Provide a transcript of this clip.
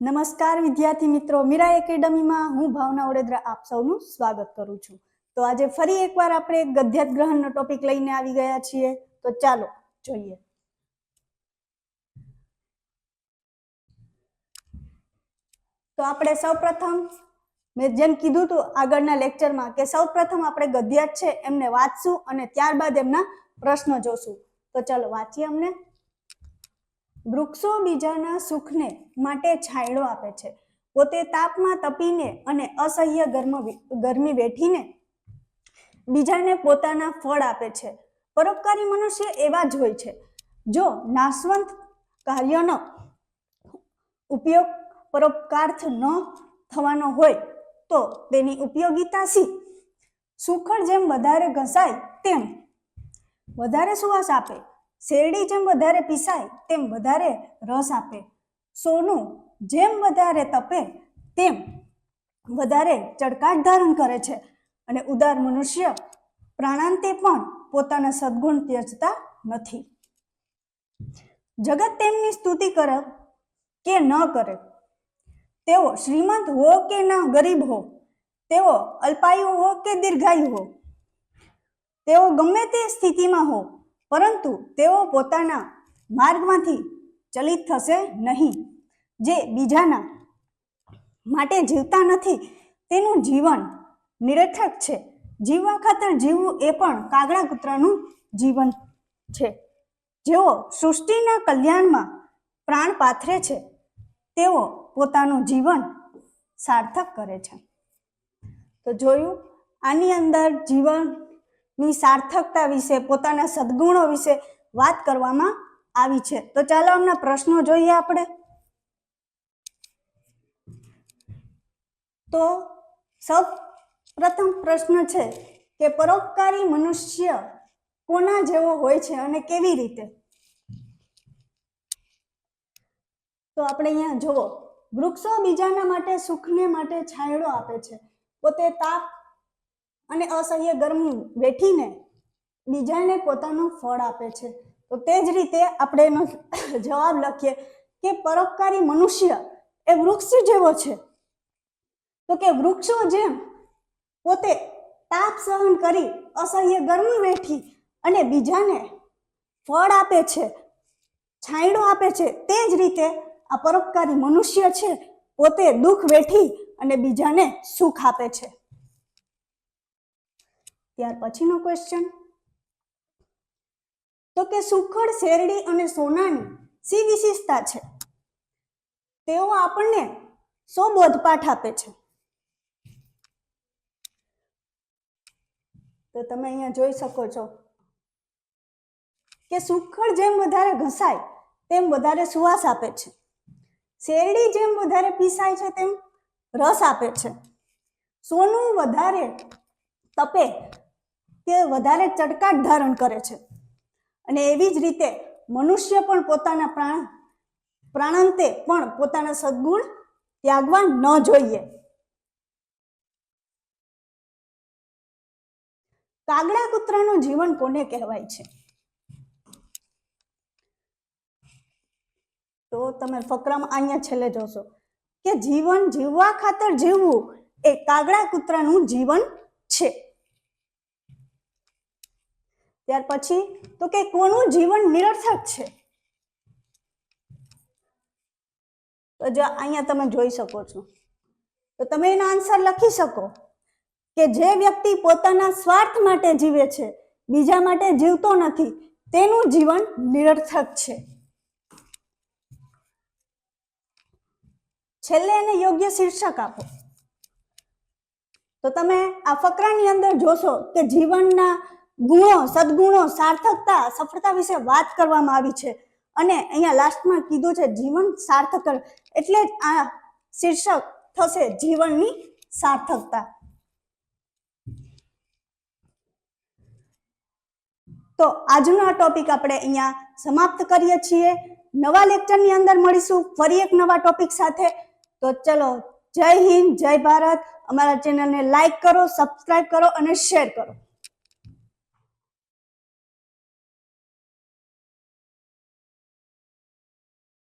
નમસ્કાર વિદ્યાર્થી મિત્રો, મીરા એકેડમીમાં હું ભાવના ઓડેદરા આપ સૌનું સ્વાગત કરું છું. તો આજે ફરી એકવાર આપણે ગદ્યાત ગ્રહણનો ટોપિક લઈને આવી ગયા છીએ. તો ચાલો જોઈએ. તો આપણે સૌપ્રથમ, મેં જેમ કીધું હતું આગળના લેક્ચરમાં કે સૌપ્રથમ આપણે ગદ્યાત છે, એમને વાંચશું અને ત્યારબાદ એમના પ્રશ્નો જોશું. તો ચાલો વાંચીએ અમને. વૃક્ષો બીજાના સુખને માટે છાંયડો આપે છે. પોતે તાપમાં તપીને અને અસહ્ય ગરમ ગરમી વેઠીને બીજાને પોતાના ફળ આપે છે. પરોપકારી મનુષ્ય એવા જ હોય છે. જો નાશવંત કાર્યનો ઉપયોગ પરોપકાર્થ ન થવાનો હોય તો તેની ઉપયોગિતા શી? સુખડ જેમ વધારે ઘસાય તેમ વધારે સુવાસ આપે. શેરડી જેમ વધારે પીસાય, તેમ વધારે રસ આપે. સોનું જેમ વધારે તપે, તેમ વધારે ચડકાટ ધારણ કરે છે. અને ઉદાર મનુષ્ય પ્રાણાંતે પણ પોતાના સદગુણ ત્યજતા નથી. જગત તેમની સ્તુતિ કરે કે ન કરે. તેઓ શ્રીમંત હો કે ના ગરીબ હો. તેઓ અલ્પાયુ હો કે દીર્ઘાયુ હો. તેઓ ગમે તે સ્થિતિમાં હો. પરંતુ તેઓ પોતાના માર્ગમાંથી ચલિત થશે નહીં. જે બીજાના માટે જીવતા નથી, તેનું જીવન નિરર્થક છે. જીવવા ખાતર જીવવું એ પણ કાગડા કૂતરાનું જીવન છે. જેઓ સૃષ્ટિના કલ્યાણમાં પ્રાણ પાથરે છે, તેઓ પોતાનું જીવન સાર્થક કરે છે. તો જોયું, આની અંદર જીવનની સાર્થકતા વિશે, પોતાના સદગુણો વિશે વાત કરવામાં આવી છે. તો ચાલો અમને પ્રશ્નો જોઈએ આપણે. તો સૌ પ્રથમ પ્રશ્ન છે કે પરોપકારી મનુષ્ય કોના જેવો હોય છે અને કેવી રીતે? તો આપણે અહીંયા જુઓ. વૃક્ષો બીજાના માટે સુખને માટે છાંયડો આપે છે. પોતે તાપ અને અસહ્ય ગરમી વેઠીને બીજાને પોતાનું ફળ આપે છે. તો તે જ રીતે આપણે એનો જવાબ લખીએ કે પરોપકારી મનુષ્ય એ વૃક્ષ જેવો છે. તો કે વૃક્ષો જેમ પોતે તાપ સહન કરી અસહ્ય ગરમી વેઠી અને બીજાને ફળ આપે છે, છાંયડો આપે છે, તે જ રીતે આ પરોપકારી મનુષ્ય છે, પોતે દુઃખ વેઠી અને બીજાને સુખ આપે છે. ત્યાર પછીનો ક્વેશ્ચન તો કે સુખડ, શેરડી અને સોનાની સી વિશેષતા છે? તેઓ આપણને સો બોધપાઠ આપે છે? તો તમે અહીંયા જોઈ શકો છો કે સુખડ જેમ વધારે ઘસાય, તેમ વધારે સુવાસ આપે છે. શેરડી જેમ વધારે પીસાય છે, તેમ રસ આપે છે. સોનું વધારે તપે તે વધારે ચટકાટ ધારણ કરે છે. અને એવી જ રીતે મનુષ્ય પણ પોતાના પ્રાણ, પ્રાણાંતે પણ પોતાના સદગુણ ત્યાગવા ન જોઈએ. કાગડા કૂતરાનું જીવન કોને કહેવાય છે? તો તમે ફકરામાં અહીંયા છેલ્લે જોશો કે જીવન જીવવા ખાતર જીવવું એ કાગડા કૂતરાનું જીવન છે ત્યાર પછી તો કે કોનું જીવન નિરર્થક છે? તો જો અહીંયા તમે જોઈ શકો છો. તો તમે એનો આન્સર લખી શકો કે જે વ્યક્તિ પોતાના સ્વાર્થ માટે જીવે છે, બીજા માટે જીવતો નથી, તેનું જીવન નિરર્થક છે. છેલ્લે એને યોગ્ય શીર્ષક આપો. તો તમે આ ફકરાની અંદર જોશો કે જીવનના ગુણો, સદગુણો, સાર્થકતા, સફળતા વિશે વાત કરવામાં આવી છે. અને અહીંયા લાસ્ટમાં કીધું છે, જીવન સાર્થક એટલે આ શીર્ષક થશે, જીવનની સાર્થકતા. તો આજનો આ ટોપિક આપણે અહીંયા સમાપ્ત કરીએ છીએ. નવા લેક્ચરની અંદર મળીશું, ફરી એક નવા ટોપિક સાથે. તો ચલો, જય હિન્દ, જય ભારત. અમારા ચેનલને લાઈક કરો સબસ્ક્રાઈબ કરો અને શેર કરો.